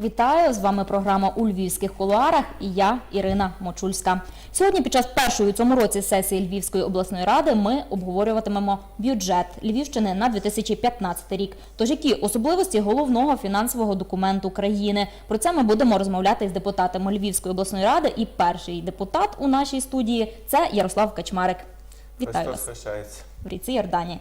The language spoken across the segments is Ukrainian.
Вітаю з вами програма у львівських кулуарах і я Ірина Мочульська. Сьогодні, під час першої у цьому році сесії Львівської обласної ради, ми обговорюватимемо бюджет Львівщини на 2015 рік. Тож які особливості головного фінансового документу країни? Про це ми будемо розмовляти із депутатами Львівської обласної ради. І перший депутат у нашій студії це Ярослав Качмарик. Вітаю вас Христос хрещається. в ріці Йордані.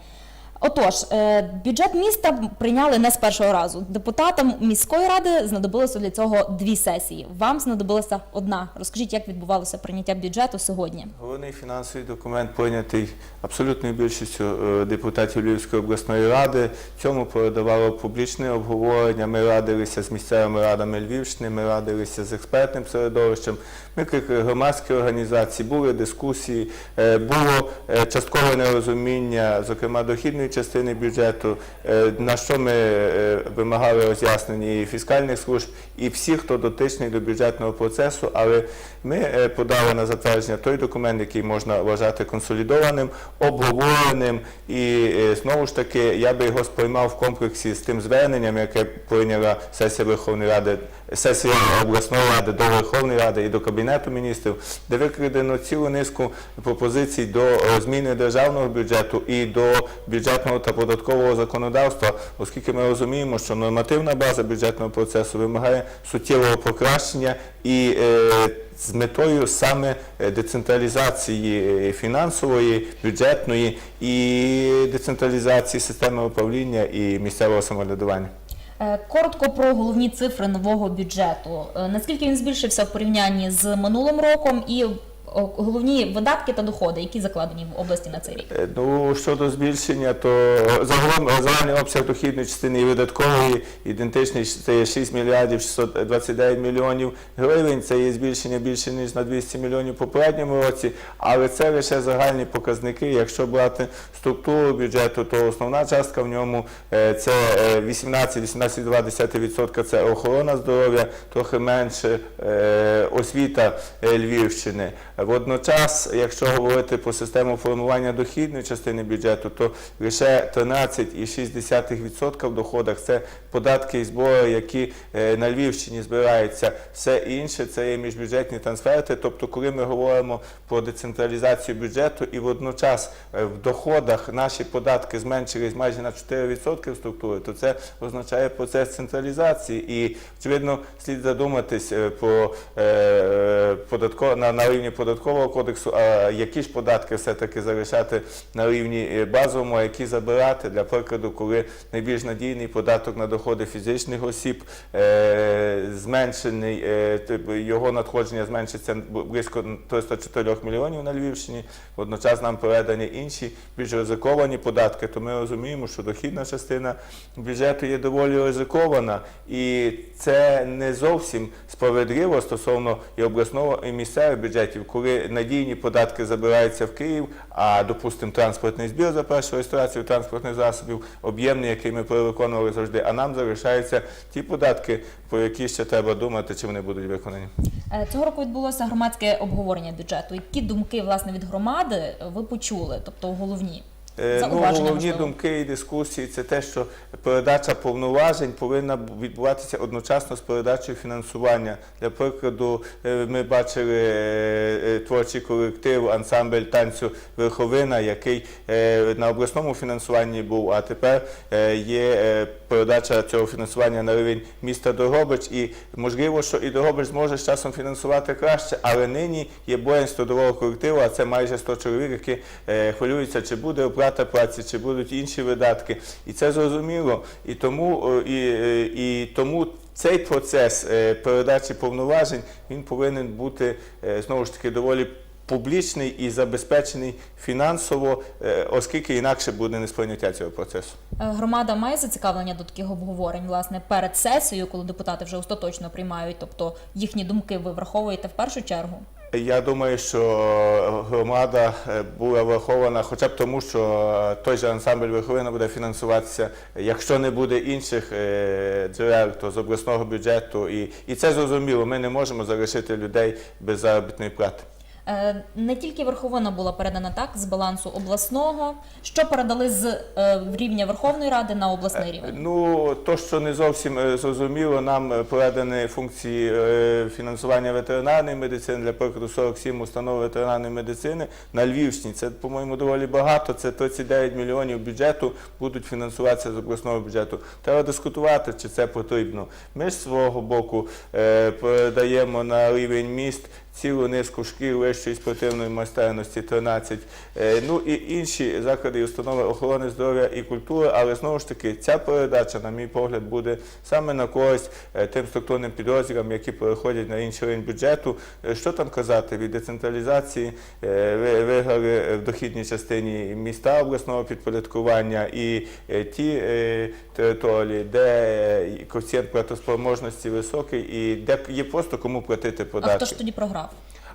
Отож, е, бюджет міста прийняли не з першого разу. Депутатам міської ради знадобилося для цього дві сесії. Вам знадобилася одна. Розкажіть, як відбувалося прийняття бюджету сьогодні? Головний фінансовий документ прийнятий абсолютною більшістю е, депутатів Львівської обласної ради. Цьому передавало публічне обговорення. Ми радилися з місцевими радами Львівщини, ми радилися з експертним середовищем. Ми, як громадські організації, були дискусії, е, було часткове нерозуміння, зокрема дохідної частини бюджету, е, на що ми е, вимагали роз'яснення і фіскальних служб, і всіх, хто дотичний до бюджетного процесу. Але ми е, подали на затвердження той документ, який можна вважати консолідованим, обговореним. І знову ж таки, я би його сприймав в комплексі з тим зверненням, яке прийняла сесія Верховної Ради, сесія обласної ради до Верховної Ради і до Кабінету міністрів, де викрадено цілу низку пропозицій до е, зміни державного бюджету і до бюджетного та податкового законодавства, оскільки ми розуміємо, що нормативна база бюджетного процесу вимагає суттєвого покращення і е, з метою саме е, децентралізації фінансової, бюджетної і децентралізації системи управління і місцевого самоврядування. Е, Коротко про головні цифри нового бюджету. Е, Наскільки він збільшився в порівнянні з минулим роком, і головні видатки та доходи, які закладені в області на цей рік? Е, Ну, щодо збільшення, то загалом е, загальний обсяг дохідної частини і видаткової ідентичний, це є 6 мільярдів 629 мільйонів гривень, це є збільшення більше ніж на 200 мільйонів попередньому році, але це лише загальні показники. Якщо брати структуру бюджету, то основна частка в ньому е, це 18-18,2% це охорона здоров'я, трохи менше е, освіта е, Львівщини. Водночас, якщо говорити про систему формування дохідної частини бюджету, то лише 13,6% в доходах це податки і збори, які е, на Львівщині збираються. Все інше це є міжбюджетні трансферти. Тобто, коли ми говоримо про децентралізацію бюджету і водночас е, в доходах наші податки зменшились майже на 4% структури, то це означає процес централізації. І очевидно, слід задуматись е, про податко на, рівні податкового кодексу, а які ж податки все-таки залишати на рівні е, базовому, а які забирати для прикладу, коли найбільш надійний податок на доходи фізичних осіб е, зменшений, е, його надходження зменшиться близько 304 мільйонів на Львівщині. Водночас нам передані інші більш ризиковані податки, то ми розуміємо, що дохідна частина бюджету є доволі ризикована, і це не зовсім справедливо стосовно і обласного і місцевих бюджетів, коли надійні податки забираються в Київ, а допустимо транспортний збір за першу реєстрацію транспортних засобів, об'ємний, який ми перевиконували завжди. А нам залишаються ті податки, про які ще треба думати, чи вони будуть виконані. Е, Цього року відбулося громадське обговорення бюджету. Які думки власне від громади ви почули? Тобто головні Ну, головні думки і дискусії це те, що передача повноважень повинна відбуватися одночасно з передачею фінансування. Для прикладу, е, ми бачили е, е, творчий колектив, ансамбль танцю Верховина, який е, на обласному фінансуванні був, а тепер е, є е, передача цього фінансування на рівень міста Дрогобич. І можливо, що і Дрогобич зможе з часом фінансувати краще, але нині є боєнь трудового колективу, а це майже 100 чоловік, які е, хвилюються, чи буде оплата праці, чи будуть інші видатки. І це зрозуміло. І тому, і, е, і тому цей процес е, передачі повноважень він повинен бути е, знову ж таки доволі. Публічний і забезпечений фінансово, оскільки інакше буде несприйняття цього процесу. Громада має зацікавлення до таких обговорень, власне, перед сесією, коли депутати вже остаточно приймають, тобто їхні думки ви враховуєте в першу чергу. Я думаю, що громада е, була врахована хоча б тому, що е, той же ансамбль Верховина буде фінансуватися, якщо не буде інших е, джерел, то з обласного бюджету. І, і це зрозуміло, ми не можемо залишити людей без заробітної плати. Е, Не тільки верховина була передана так з балансу обласного. Що передали з е, рівня Верховної Ради на обласний рівень? Ну, то, що не зовсім е, зрозуміло, нам е, передані функції е, фінансування ветеринарної медицини, для прикладу 47 установ ветеринарної медицини на Львівщині. Це, по-моєму, доволі багато. Це 39 мільйонів бюджету будуть фінансуватися з обласного бюджету. Треба дискутувати, чи це потрібно. Ми ж з свого боку е, передаємо на рівень міст цілу низку шкіл вищої спортивної майстерності 13, е, ну і інші заклади і установи охорони здоров'я і культури, але знову ж таки ця передача, на мій погляд, буде саме на користь е, тим структурним підрозділам, які переходять на інший рівень бюджету. Е, Що там казати від децентралізації виграли в дохідній частині міста обласного підпорядкування і ті території, де коефіцієнт платоспроможності високий і де є просто кому платити А податки. хто ж тоді програв?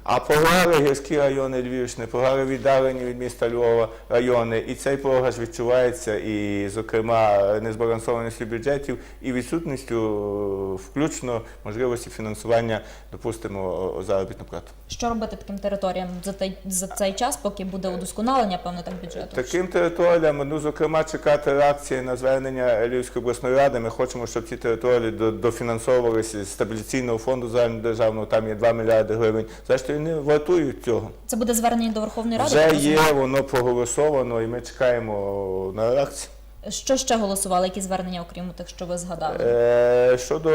А програли гірські райони Львівщини, програли віддалені від міста Львова райони, і цей програш відчувається, і, зокрема, незбалансованістю бюджетів і відсутністю включно можливості фінансування, допустимо, заробітну плату. Що робити таким територіям за той за цей час, поки буде удосконалення, певно, так бюджету? Таким територіям, ну, зокрема, чекати реакції на звернення Львівської обласної ради. Ми хочемо, щоб ці території до- дофінансовувалися з стабіляційного фонду загальнодержавного, там є 2 мільярди гривень. Зрештою, вони вартують цього. Це буде звернення до Верховної Ради? Вже є, воно проголосовано, і ми чекаємо на реакцію. Що ще голосували? Які звернення, окрім тих, що ви згадали? Е, Щодо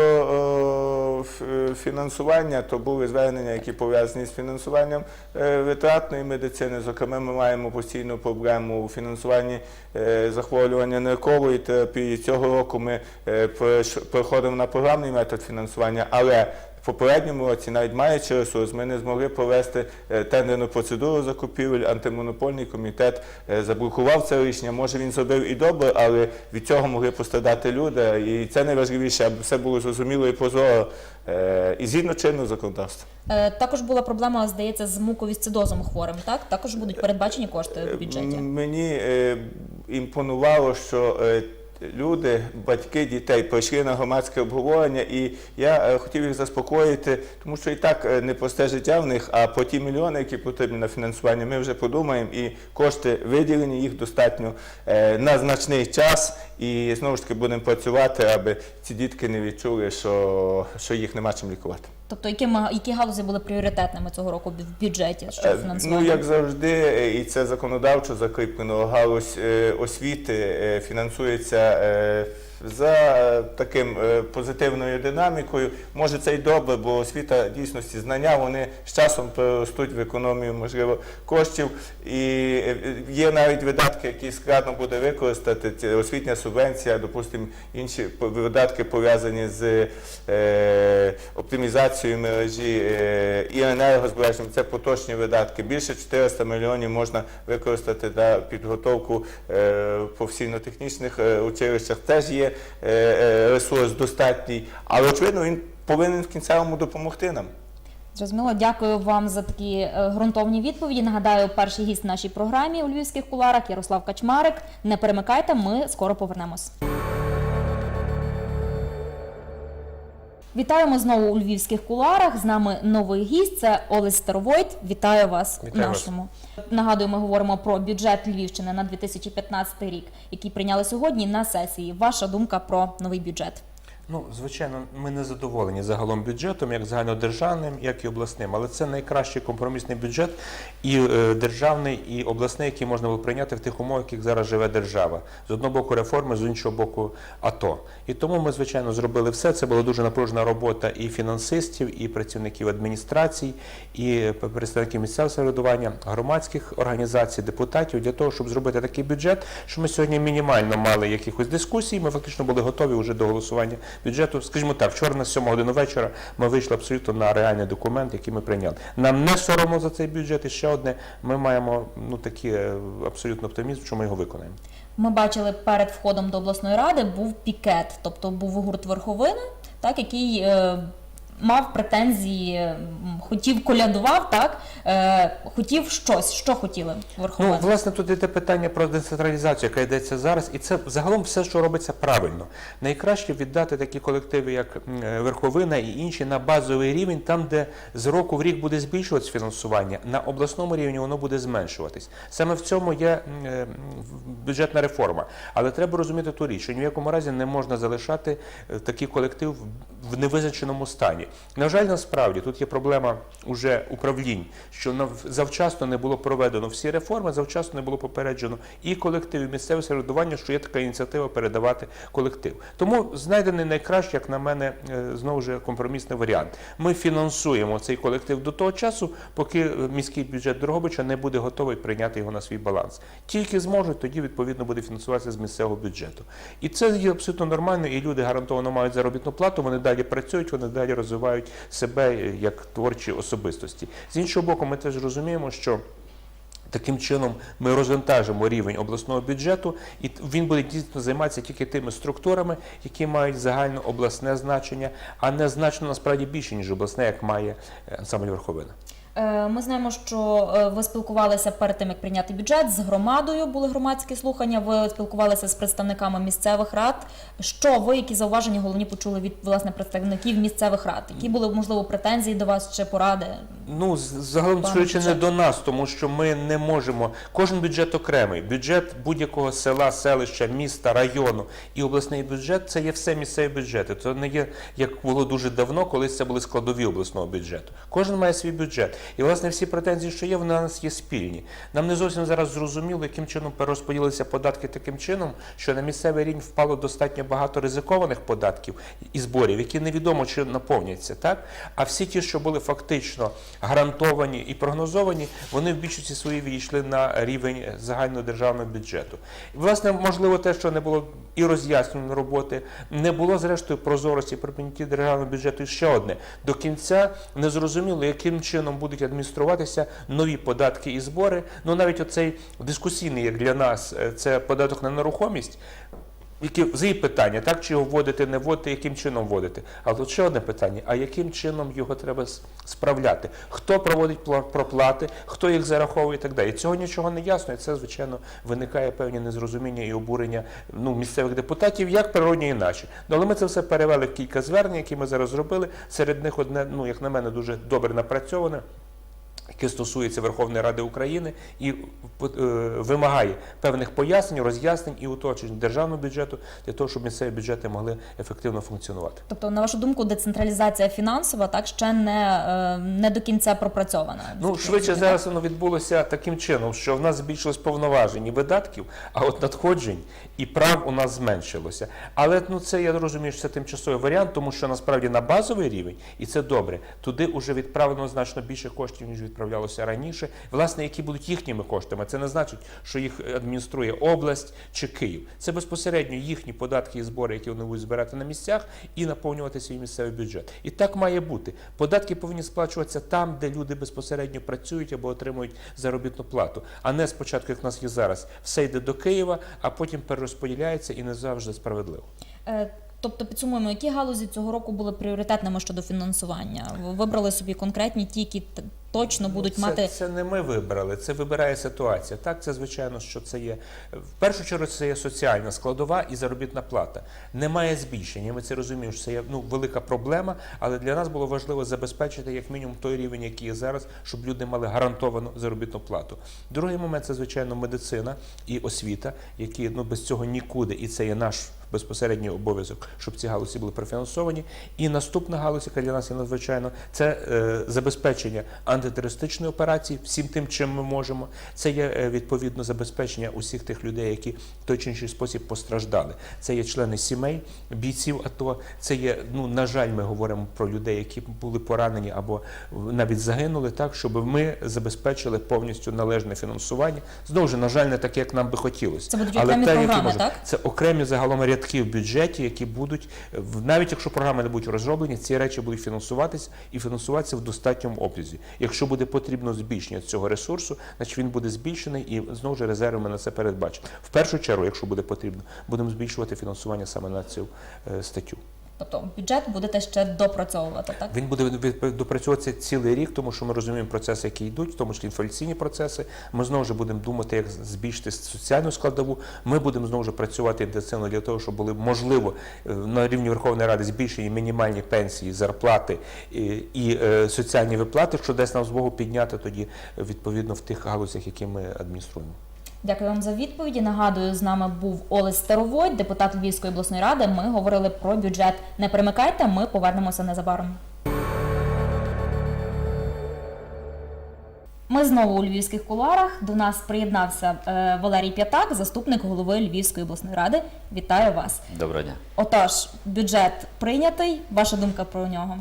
е, фінансування, то були звернення, які пов'язані з фінансуванням е, витратної медицини. Зокрема, ми маємо постійну проблему у фінансуванні е, захворювання ниркової терапії. Цього року ми е, переходимо на програмний метод фінансування, але в попередньому році, навіть маючи ресурс, ми не змогли провести е, тендерну процедуру закупівель. Антимонопольний комітет е, заблокував це рішення. Може він зробив і добре, але від цього могли пострадати люди. І це найважливіше, аби все було зрозуміло і прозоро е, і згідно чинного законодавства. Також була проблема, здається, з муковісцидозом хворим, так? Також будуть передбачені кошти в бюджеті. Мені імпонувало, що люди, батьки дітей прийшли на громадське обговорення, і я е, хотів їх заспокоїти, тому що і так е, непросте життя в них, а по ті мільйони, які потрібні на фінансування, ми вже подумаємо, і кошти виділені, їх достатньо е, на значний час. І знову ж таки будемо працювати, аби ці дітки не відчули, що, що їх нема чим лікувати. Тобто, які, які галузі були пріоритетними цього року в бюджеті? Що Е, фінансування? Ну, як завжди, і це законодавчо закріплено, галузь е, освіти е, фінансується за е, таким е, позитивною динамікою. Може, це й добре, бо освіта дійсності знання вони з часом переростуть в економію, можливо, коштів. І е, є навіть видатки, які складно буде використати. Освітня субвенція, допустимо, інші видатки пов'язані з оптимізацією мережі і енергозбереженням. Це поточні видатки. Більше 400 мільйонів можна використати на підготовку в професійно-технічних училищах. Теж є ресурс достатній, але очевидно він повинен в кінцевому допомогти нам. Зрозуміло, дякую вам за такі е, ґрунтовні відповіді. Нагадаю, перший гість в нашій програмі у львівських куларах Ярослав Качмарик. Не перемикайте, ми скоро повернемось. Вітаємо знову у львівських куларах. З нами новий гість. Це Олесь Старовойт. Вітаю вас у Вітаю вас. нашому. Нагадую, ми говоримо про бюджет Львівщини на 2015 рік, який прийняли сьогодні на сесії. Ваша думка про новий бюджет? Ну, звичайно, ми не задоволені загалом бюджетом, як загальнодержавним, як і обласним. Але це найкращий компромісний бюджет і е, державний, і обласний, який можна було прийняти в тих умовах, яких зараз живе держава. З одного боку реформи, з іншого боку АТО. І тому ми, звичайно, зробили все. Це була дуже напружена робота і фінансистів, і працівників адміністрацій, і представників місцевого самоврядування, громадських організацій, депутатів для того, щоб зробити такий бюджет, що ми сьогодні мінімально мали якихось дискусій. Ми фактично були готові вже до голосування бюджету. Скажімо так, вчора на 7 годину вечора ми вийшли абсолютно на реальний документ, який ми прийняли. Нам не соромно за цей бюджет. І ще одне, ми маємо ну такі е, абсолютно оптимізм, що ми його виконаємо. Ми бачили перед входом до обласної ради був пікет, тобто був гурт верховини, так який е, мав претензії, хотів колядував, так е, хотів щось. Що хотіли Ну, власне, тут йде питання про децентралізацію, яка йдеться зараз, і це загалом все, що робиться правильно. Найкраще віддати такі колективи, як Верховина і інші, на базовий рівень, там, де з року в рік буде збільшуватися фінансування, на обласному рівні воно буде зменшуватись. Саме в цьому є е, бюджетна реформа. Але треба розуміти ту річ, що ні в якому разі не можна залишати е, такий колектив в- невизначеному стані. На жаль, насправді тут є проблема уже управлінь, що завчасно не було проведено всі реформи, завчасно не було попереджено і колектив, і місцеве самоврядування, що є така ініціатива передавати колектив. Тому знайдений найкраще, як на мене, е, знову ж компромісний варіант. Ми фінансуємо цей колектив до того часу, поки е, міський бюджет Дрогобича не буде готовий прийняти його на свій баланс. Тільки зможуть, тоді відповідно буде фінансуватися з місцевого бюджету. І це є абсолютно нормально, і люди гарантовано мають заробітну плату, вони далі працюють, вони далі розвивають себе як творчі особистості. З іншого боку, ми теж розуміємо, що Таким чином ми розвантажимо рівень обласного бюджету, і він буде дійсно займатися тільки тими структурами, які мають загально обласне значення, а не значно насправді більше, ніж обласне, як має е, ансамбль Верховина. Е, Ми знаємо, що е, ви спілкувалися перед тим, як прийняти бюджет з громадою. Були громадські слухання. Ви спілкувалися з представниками місцевих рад. Що ви, які зауваження головні почули від власне представників місцевих рад? Які були можливо претензії до вас чи поради? Ну, загалом Пане не до нас, тому що ми не можемо. Кожен бюджет окремий. Бюджет будь-якого села, селища, міста, району і обласний бюджет це є все місцеві бюджети. Це не є як було дуже давно, коли це були складові обласного бюджету. Кожен має свій бюджет. І власне всі претензії, що є, вони у нас є спільні. Нам не зовсім зараз зрозуміло, яким чином перерозподілилися податки таким чином, що на місцевий рівень впало достатньо багато ризикованих податків і зборів, які невідомо чи наповняться, так? А всі ті, що були фактично гарантовані і прогнозовані, вони в більшості своїй відійшли на рівень загального державного бюджету. Власне, можливо, те, що не було і роз'яснюваної роботи, не було зрештою прозорості при прийнятті державного бюджету. І ще одне до кінця не зрозуміло, яким чином будуть адмініструватися нові податки і збори. Ну навіть оцей дискусійний, як для нас, е, це податок на нерухомість. Які з питання, так чи його вводити, не вводити, яким чином вводити. А тут ще одне питання: а яким чином його треба справляти? Хто проводить пла- проплати, хто їх зараховує і так далі. Цього нічого не ясно, і це, звичайно, виникає певні незрозуміння і обурення ну, місцевих депутатів, як природні іначе. Ну, але ми це все перевели в кілька звернень, які ми зараз зробили. Серед них одне, ну як на мене, дуже добре напрацьоване яке стосується Верховної Ради України і е, вимагає певних пояснень, роз'яснень і уточнень державного бюджету для того, щоб місцеві бюджети могли ефективно функціонувати. Тобто, на вашу думку, децентралізація фінансова так ще не, е, не до кінця пропрацьована. Ну швидше зараз воно відбулося таким чином, що в нас збільшилось повноважень і видатків, а от надходжень і прав у нас зменшилося. Але ну це я розумію, що це тимчасовий варіант, тому що насправді на базовий рівень, і це добре, туди вже відправлено значно більше коштів, ніж відправлялося раніше. Власне, які будуть їхніми коштами. Це не значить, що їх адмініструє область чи Київ. Це безпосередньо їхні податки і збори, які вони будуть збирати на місцях, і наповнювати свій місцевий бюджет. І так має бути. Податки повинні сплачуватися там, де люди безпосередньо працюють або отримують заробітну плату, а не спочатку, як в нас є зараз, все йде до Києва, а потім перерозподіляється і не завжди справедливо. Тобто підсумуємо, які галузі цього року були пріоритетними щодо фінансування? Ви вибрали собі конкретні ті, які точно будуть Ну, це, мати це не ми вибрали, це вибирає ситуація. Так, це звичайно, що це є в першу чергу. Це є соціальна складова і заробітна плата. Немає збільшення. Ми це розуміємо, що це є ну велика проблема, але для нас було важливо забезпечити як мінімум той рівень, який є зараз, щоб люди мали гарантовану заробітну плату. Другий момент це звичайно медицина і освіта, які ну без цього нікуди, і це є наш. Безпосередній обов'язок, щоб ці галузі були профінансовані. І наступна галузь, яка для нас є надзвичайно, це е, забезпечення антитерористичної операції всім тим, чим ми можемо. Це є е, відповідно забезпечення усіх тих людей, які в той чи інший спосіб постраждали. Це є члени сімей, бійців АТО. Це є, ну на жаль, ми говоримо про людей, які були поранені або навіть загинули, так щоб ми забезпечили повністю належне фінансування. Знову ж, на жаль, не таке, як нам би хотілося. Це будуть Але окремі які програми, можуть. так? Це окремі загалом рядки в бюджеті, які будуть в- навіть якщо програми не будуть розроблені, ці речі будуть фінансуватися і фінансуватися в достатньому обсязі. Якщо буде потрібно збільшення цього ресурсу, значить він буде збільшений і знову ж резерви ми на це передбачимо. В першу чергу, якщо буде потрібно, будемо збільшувати фінансування саме на цю е, статтю. Тобто бюджет будете ще допрацьовувати, так? Він буде допрацьовуватися цілий рік, тому що ми розуміємо процеси, які йдуть, в тому числі інфляційні процеси. Ми знову ж будемо думати, як збільшити соціальну складову. Ми будемо знову ж працювати інтенсивно для того, щоб були можливо е, на рівні Верховної Ради збільшені мінімальні пенсії, зарплати і, і е, соціальні виплати, що дасть нам змогу підняти тоді е, відповідно в тих галузях, які ми адмініструємо. Дякую вам за відповіді. Нагадую, з нами був Олесь Старовой, депутат Львівської обласної ради. Ми говорили про бюджет. Не перемикайте, ми повернемося незабаром. Ми знову у львівських кулуарах. До нас приєднався е, Валерій П'ятак, заступник голови Львівської обласної ради. Вітаю вас. Доброго дня. Отож, бюджет прийнятий. Ваша думка про нього?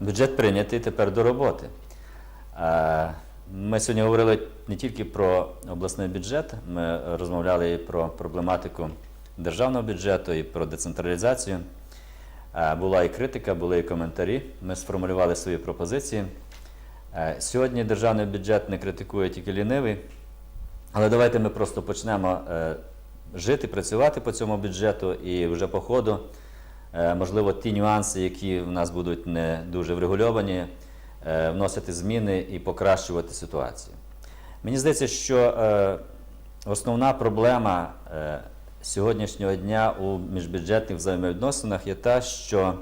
Бюджет прийнятий тепер до роботи. Ми сьогодні говорили не тільки про обласний бюджет, ми розмовляли і про проблематику державного бюджету, і про децентралізацію. Е, Була і критика, були і коментарі. Ми сформулювали свої пропозиції. Е, Сьогодні державний бюджет не критикує тільки лінивий, але давайте ми просто почнемо е, жити, працювати по цьому бюджету і вже по ходу, можливо, ті нюанси, які в нас будуть не дуже врегульовані, вносити зміни і покращувати ситуацію. Мені здається, що е, основна проблема е, сьогоднішнього дня у міжбюджетних взаємовідносинах є та, що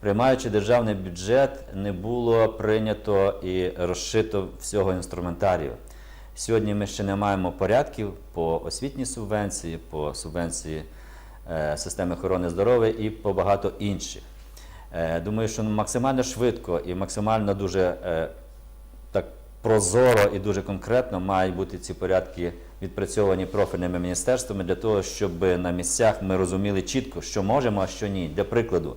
приймаючи державний бюджет, не було прийнято і розшито всього інструментарію. Сьогодні ми ще не маємо порядків по освітній субвенції, по субвенції е, системи охорони здоров'я і по багато інших. Е, думаю, що максимально швидко і максимально дуже е, так прозоро і дуже конкретно мають бути ці порядки відпрацьовані профільними міністерствами для того, щоб на місцях ми розуміли чітко, що можемо, а що ні. Для прикладу,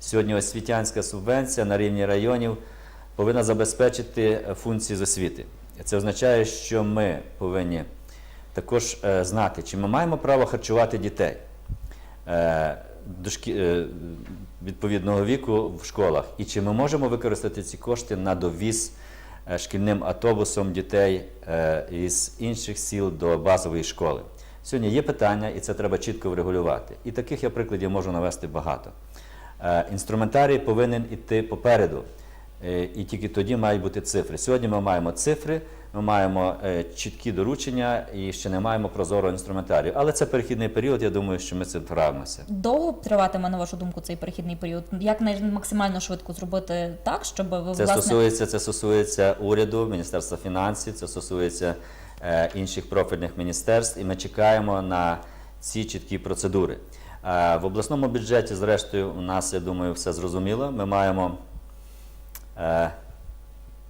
сьогодні освітянська субвенція на рівні районів повинна забезпечити е, функції з освіти. Це означає, що ми повинні також знати, чи ми маємо право харчувати дітей дошкі- е, відповідного віку в школах, і чи ми можемо використати ці кошти на довіз е, шкільним автобусом дітей е, із інших сіл до базової школи. Сьогодні є питання, і це треба чітко врегулювати. І таких я прикладів можу навести багато. Інструментарій повинен іти попереду. І тільки тоді мають бути цифри. Сьогодні ми маємо цифри, ми маємо е, чіткі доручення і ще не маємо прозорого інструментарію. Але це перехідний період. Я думаю, що ми цим вправимося. Довго триватиме, на вашу думку, цей перехідний період? Як максимально швидко зробити так, щоб ви Це власне стосується, це стосується уряду, Міністерства фінансів, це стосується е, інших профільних міністерств, і ми чекаємо на ці чіткі процедури. Е, в обласному бюджеті, зрештою, у нас, я думаю, все зрозуміло. Ми маємо. Е,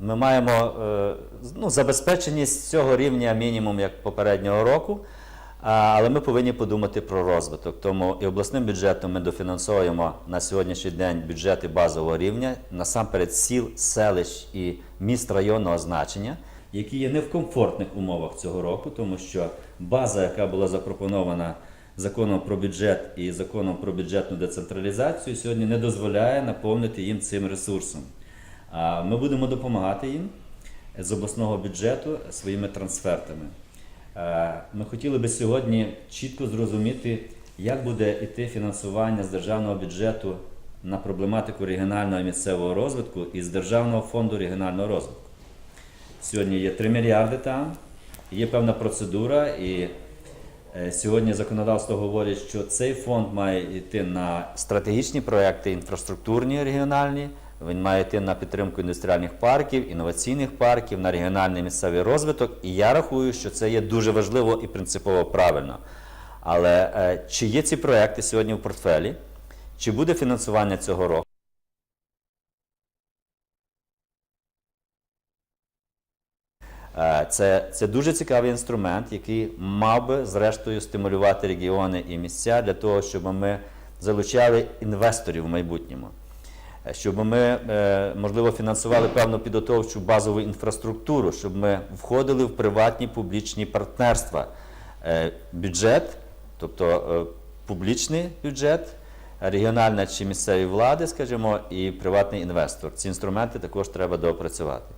ми маємо е, ну, забезпеченість цього рівня мінімум як попереднього року, але ми повинні подумати про розвиток. Тому і обласним бюджетом ми дофінансуємо на сьогоднішній день бюджети базового рівня, насамперед сіл, селищ і міст районного значення, які є не в комфортних умовах цього року, тому що база, яка була запропонована законом про бюджет і законом про бюджетну децентралізацію, сьогодні не дозволяє наповнити їм цим ресурсом. Ми будемо допомагати їм з обласного бюджету своїми трансфертами. Ми хотіли би сьогодні чітко зрозуміти, як буде йти фінансування з державного бюджету на проблематику регіонального і місцевого розвитку і з Державного фонду регіонального розвитку. Сьогодні є 3 мільярди там, є певна процедура, і е, сьогодні законодавство говорить, що цей фонд має йти на стратегічні проекти інфраструктурні регіональні. Він має йти на підтримку індустріальних парків, інноваційних парків, на регіональний місцевий розвиток. І я рахую, що це є дуже важливо і принципово правильно. Але е, чи є ці проекти сьогодні в портфелі? Чи буде фінансування цього року? Е, Це, це дуже цікавий інструмент, який мав би зрештою стимулювати регіони і місця для того, щоб ми залучали інвесторів в майбутньому, щоб ми, е, можливо, фінансували певну підготовчу базову інфраструктуру, щоб ми входили в приватні публічні партнерства. Е, Бюджет, тобто е, публічний бюджет, регіональна чи місцеві влади, скажімо, і приватний інвестор. Ці інструменти також треба доопрацювати.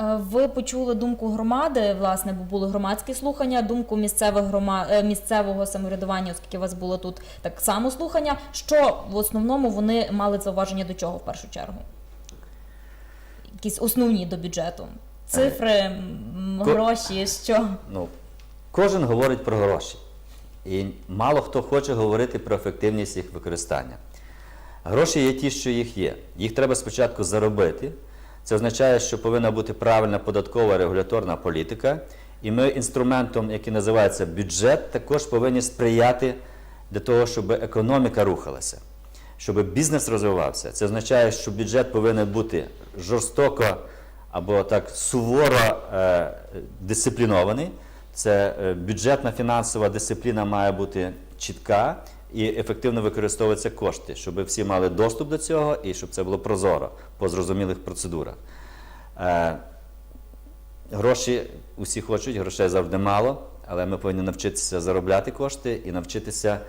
Е, Ви почули думку громади, власне, бо були громадські слухання, думку місцевих грома... е, місцевого самоврядування, оскільки у вас було тут так само слухання. Що в основному вони мали зауваження до чого в першу чергу? Якісь основні до бюджету. Цифри, Ко- гроші, що? Ну, кожен говорить про гроші. І мало хто хоче говорити про ефективність їх використання. Гроші є ті, що їх є. Їх треба спочатку заробити. Це означає, що повинна бути правильна податкова регуляторна політика. І ми інструментом, який називається бюджет, також повинні сприяти для того, щоб економіка рухалася, щоб бізнес розвивався. Це означає, що бюджет повинен бути жорстоко або так суворо е, дисциплінований. Це е, бюджетна фінансова дисципліна має бути чітка і ефективно використовуватися кошти, щоб всі мали доступ до цього і щоб це було прозоро по зрозумілих процедурах. Е, Гроші усі хочуть, грошей завжди мало, але ми повинні навчитися заробляти кошти і навчитися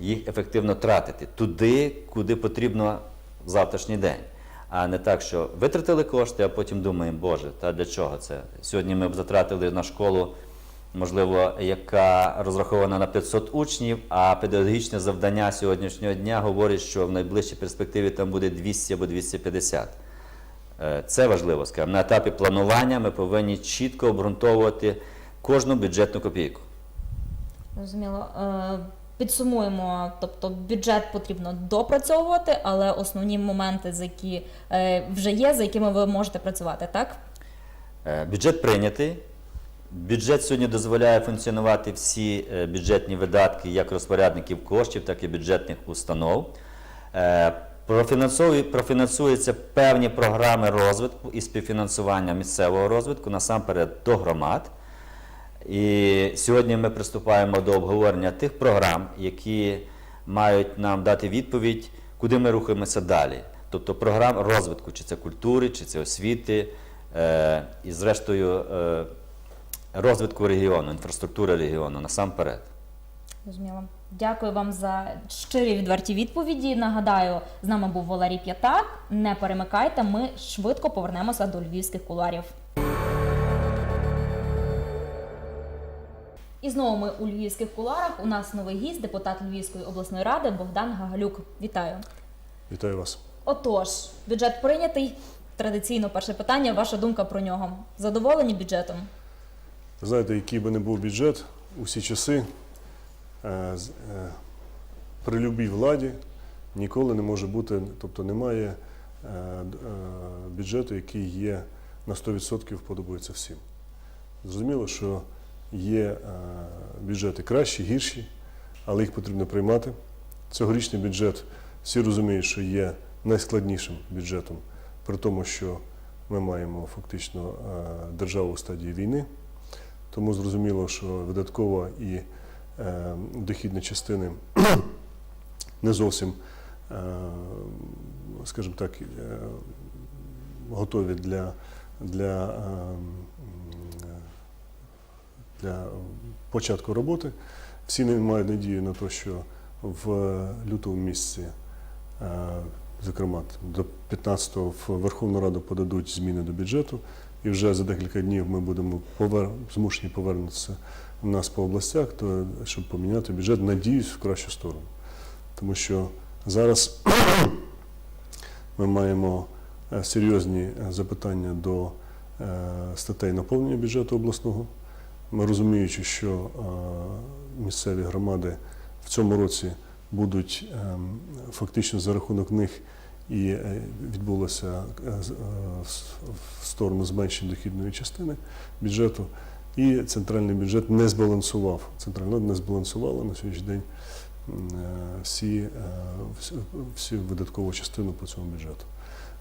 їх ефективно тратити туди, куди потрібно в завтрашній день. А не так, що витратили кошти, а потім думаємо, Боже, та для чого це? Сьогодні ми б затратили на школу, можливо, яка розрахована на 500 учнів, а педагогічне завдання сьогоднішнього дня говорить, що в найближчій перспективі там буде 200 або 250. Е, Це важливо, скажімо. На етапі планування ми повинні чітко обґрунтовувати кожну бюджетну копійку. Зрозуміло. Е, Підсумуємо, тобто бюджет потрібно допрацьовувати, але основні моменти, за які е, вже є, за якими ви можете працювати, так? Бюджет прийнятий. Бюджет сьогодні дозволяє функціонувати всі е, бюджетні видатки як розпорядників коштів, так і бюджетних установ. Е, Профінансуються певні програми розвитку і співфінансування місцевого розвитку насамперед до громад. І сьогодні ми приступаємо до обговорення тих програм, які мають нам дати відповідь, куди ми рухаємося далі. Тобто програм розвитку, чи це культури, чи це освіти, е, і зрештою розвитку регіону, інфраструктури регіону насамперед. Зрозуміло. Дякую вам за щирі відверті відповіді. Нагадаю, з нами був Валерій П'ятак. Не перемикайте, ми швидко повернемося до львівських куларів. І знову ми у львівських куларах. У нас новий гість, депутат Львівської обласної ради Богдан Гагалюк. Вітаю. Вітаю вас. Отож, бюджет прийнятий. Традиційно перше питання. Ваша думка про нього. Задоволені бюджетом? Знаєте, який би не був бюджет, усі часи е, е, при любій владі ніколи не може бути, тобто немає е, бюджету, який є на 100% подобається всім. Зрозуміло, що є бюджети кращі, гірші, але їх потрібно приймати. Цьогорічний бюджет всі розуміють, що є найскладнішим бюджетом, при тому, що ми маємо фактично державу в стадії війни. Тому зрозуміло, що видаткова і е, дохідні частини не зовсім, е, скажімо так, е, готові для, для, для початку роботи. Всі не мають надію на те, що в лютому місяці, зокрема до 15-го в Верховну Раду подадуть зміни до бюджету, і вже за декілька днів ми будемо повер... змушені повернутися в нас по областях, то, щоб поміняти бюджет, надіюсь, в кращу сторону. Тому що зараз ми маємо е, серйозні е, запитання до е, статей наповнення бюджету обласного. Ми розуміючи, що місцеві громади в цьому році будуть ем, фактично за рахунок них і е, відбулося е, е, в сторону зменшення дохідної частини бюджету. І центральний бюджет не збалансував. Центральна не збалансувала на сьогоднішній день всі, всю- видаткову частину по цьому бюджету.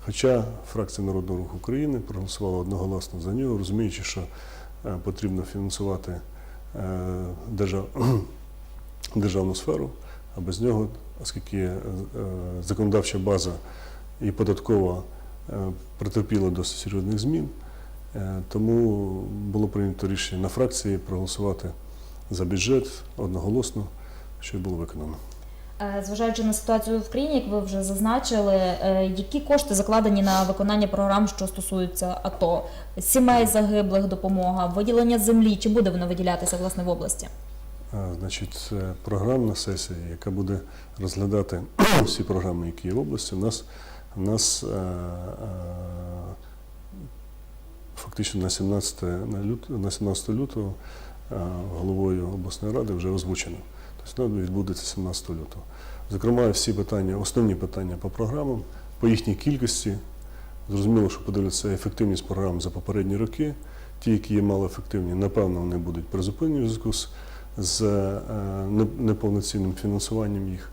Хоча фракція Народного руху України проголосувала одноголосно за нього, розуміючи, що потрібно фінансувати держав... державну сферу, а без нього, оскільки е, е, законодавча база і податкова е, претерпіла досить серйозних змін, тому було прийнято рішення на фракції проголосувати за бюджет одноголосно, що й було виконано. Зважаючи на ситуацію в країні, як ви вже зазначили, які кошти закладені на виконання програм, що стосуються АТО, сімей загиблих, допомога, виділення землі, чи буде воно виділятися власне в області? А, Значить, програмна сесія, яка буде розглядати всі програми, які є в області. У нас, у нас е, е, фактично на 17, на лют, на 17 лютого е, головою обласної ради вже озвучено. Тобто відбудеться 17 лютого. Зокрема, всі питання, основні питання по програмам, по їхній кількості. Зрозуміло, що подивляться ефективність програм за попередні роки. Ті, які є малоефективні, напевно, вони будуть призупинені в зв'язку з, з е, неповноцінним фінансуванням їх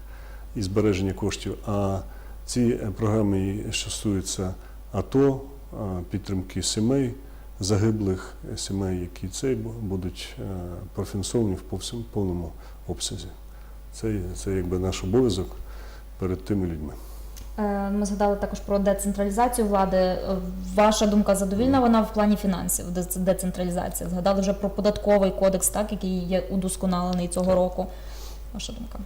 і збереження коштів. А ці е, програми, що стосуються АТО, е, підтримки сімей, загиблих сімей, які цей бу- будуть профінансовані в повному обсязі. Це, це якби наш обов'язок перед тими людьми. Е, Ми згадали також про децентралізацію влади. Е, Ваша думка задовільна вона в плані фінансів, дец- децентралізація. Згадали вже про податковий кодекс, так який є удосконалений цього року. Ваша думка?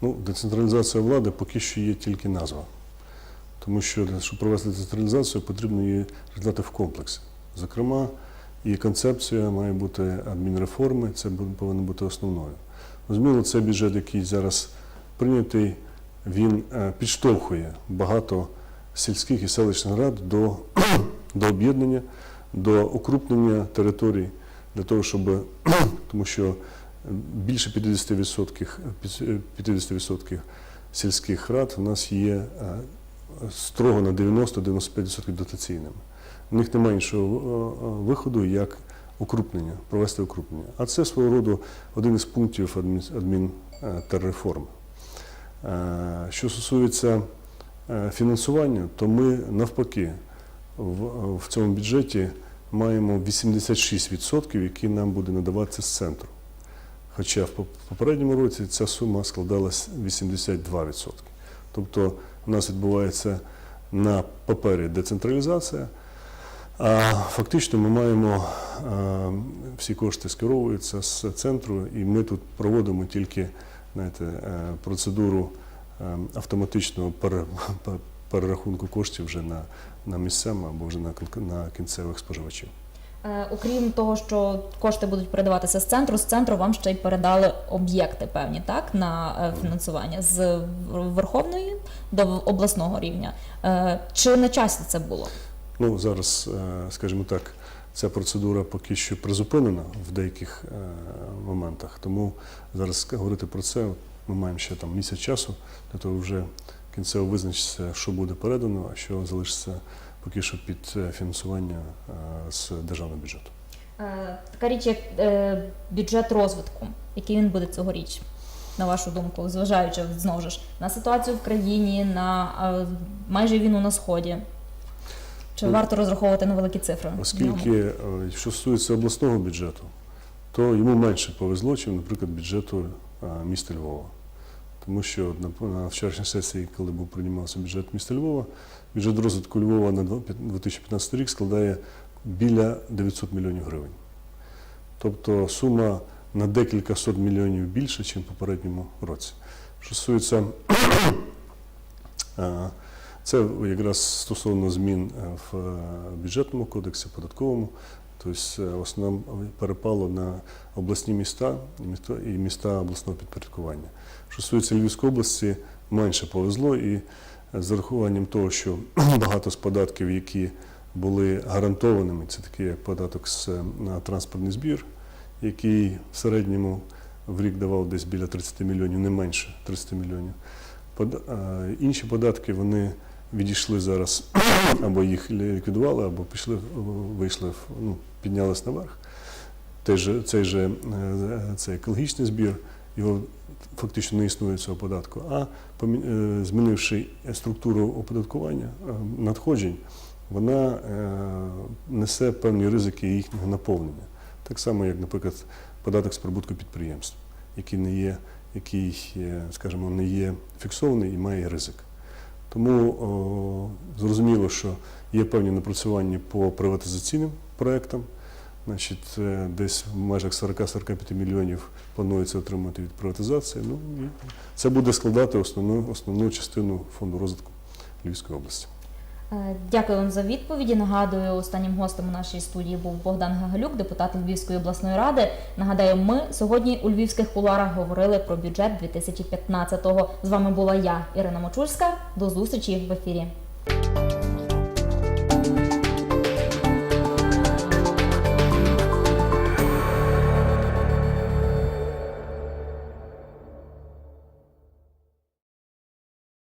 Ну, децентралізація влади поки що є тільки назва. Тому що щоб провести децентралізацію, потрібно її розглядати в комплексі. Зокрема, і концепція має бути адмінреформи, це повинно бути основною. Розуміло, цей бюджет, який зараз прийнятий, він е, підштовхує багато сільських і селищних рад до, до об'єднання, до укрупнення територій для того, щоб тому що більше 50%, 50% сільських рад у нас є е, строго на 90-95% дотаційними. У них немає іншого е, е, виходу, як укрупнення, провести укрупнення. А це свого роду один із пунктів адмін- адмінтерреформи. Е, Що стосується е, фінансування, то ми навпаки в, цьому бюджеті маємо 86%, які нам буде надаватися з центру. Хоча в попередньому році ця сума складалась 82%. Тобто у нас відбувається на папері децентралізація, а фактично ми маємо е, всі кошти скеровуються з центру, і ми тут проводимо тільки знаєте, е, процедуру е, автоматичного перерахунку коштів вже на, на місцевому або вже на, на кінцевих споживачів. Е, Окрім того, що кошти будуть передаватися з центру, з центру вам ще й передали об'єкти певні, так, на фінансування з верховної до обласного рівня. Чи на часі це було? Ну, зараз, скажімо так, ця процедура поки що призупинена в деяких е, моментах. Тому зараз говорити про це ми маємо ще там місяць часу для того вже кінцево визначитися, що буде передано, а що залишиться поки що під е, фінансування е, з державного бюджету. Така річ, як бюджет розвитку, який він буде цьогоріч, на вашу думку, зважаючи знову ж на ситуацію в країні, на е, майже війну на сході. Чи варто розраховувати на великі цифри? Оскільки, е, що стосується обласного бюджету, то йому менше повезло, ніж, наприклад, бюджету е, міста Львова. Тому що на, на вчорашній сесії, коли був приймався бюджет міста Львова, бюджет розвитку Львова на 2015 рік складає біля 900 мільйонів гривень. Тобто сума на декілька сот мільйонів більше, ніж в попередньому році. Що стосується е, це якраз стосовно змін е, в е, бюджетному кодексі, податковому. Тобто е, в основному перепало на обласні міста і міста, обласного підпорядкування. Що стосується Львівської області, менше повезло, і з урахуванням того, що багато з податків, які були гарантованими, це такі як податок на транспортний збір, який в середньому в рік давав десь біля 30 мільйонів, не менше 30 мільйонів. Інші податки вони відійшли зараз, або їх ліквідували, або пішли, вийшли, ну, піднялись наверх. Той же, цей же цей екологічний збір, його фактично не існує цього податку. А е, змінивши структуру оподаткування е, надходжень, вона е, несе певні ризики їхнього наповнення. Так само, як, наприклад, податок з прибутку підприємств, який не є, який, скажімо, не є фіксований і має ризик. Тому о, зрозуміло, що є певні напрацювання по приватизаційним проектам. Значить, е, десь в межах 40-45 мільйонів планується отримати від приватизації. Ну, і це буде складати основну, основну частину фонду розвитку Львівської області. Е, Дякую вам за відповіді. Нагадую, останнім гостем у нашій студії був Богдан Гагалюк, депутат Львівської обласної ради. Нагадаю, ми сьогодні у львівських куларах говорили про бюджет 2015-го. З вами була я, Ірина Мочульська. До зустрічі в ефірі.